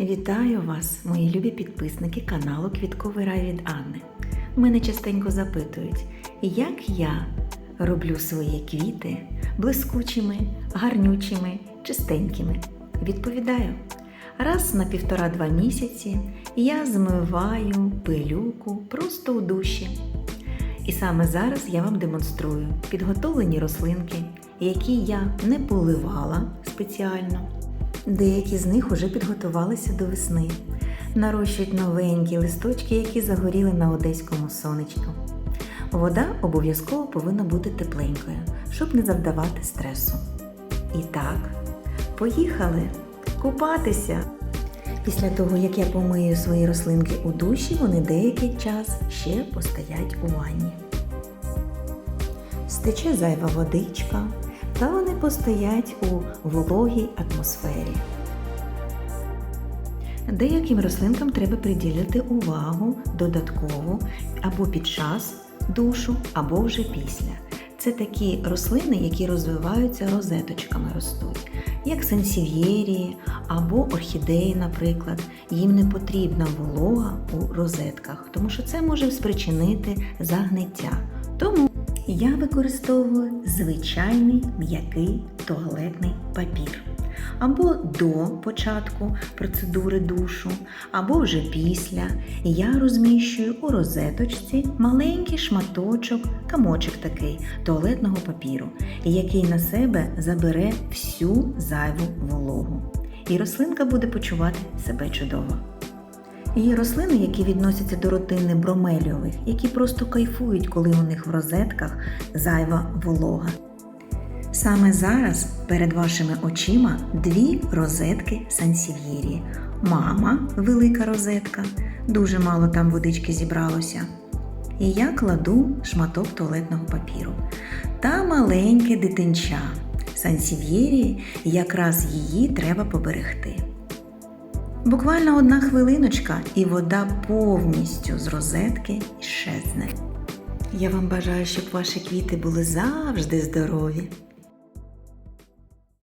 Вітаю вас, мої любі підписники каналу Квітковий рай від Анни. Мене частенько запитують, як я роблю свої квіти блискучими, гарнючими, чистенькими. Відповідаю, раз на півтора-два місяці я змиваю пилюку просто у душі. І саме зараз я вам демонструю підготовлені рослинки, які я не поливала спеціально. Деякі з них уже підготувалися до весни, нарощують новенькі листочки, які загоріли на одеському сонечку. Вода обов'язково повинна бути тепленькою, щоб не завдавати стресу. І так, поїхали купатися. Після того, як я помию свої рослинки у душі, вони деякий час ще постоять у ванні. Стече зайва водичка, та вони постоять у вологій атмосфері. Деяким рослинкам треба приділити увагу додатково або під час душу, або вже після. Це такі рослини, які розвиваються розеточками ростуть, як сенсів'єрії або орхідеї, наприклад. Їм не потрібна волога у розетках, тому що це може спричинити загниття. Тому я використовую звичайний м'який туалетний папір. Або до початку процедури душу, або вже після я розміщую у розеточці маленький шматочок, камочок такий туалетного папіру, який на себе забере всю зайву вологу. І рослинка буде почувати себе чудово. Є рослини, які відносяться до родини бромеліових, які просто кайфують, коли у них в розетках зайва волога. Саме зараз перед вашими очима дві розетки сансів'єрії. Мама, велика розетка, дуже мало там водички зібралося. І я кладу шматок туалетного папіру. Та маленьке дитинча. Сансів'єрії, якраз її треба поберегти. Буквально одна хвилиночка, і вода повністю з розетки щезне. Я вам бажаю, щоб ваші квіти були завжди здорові.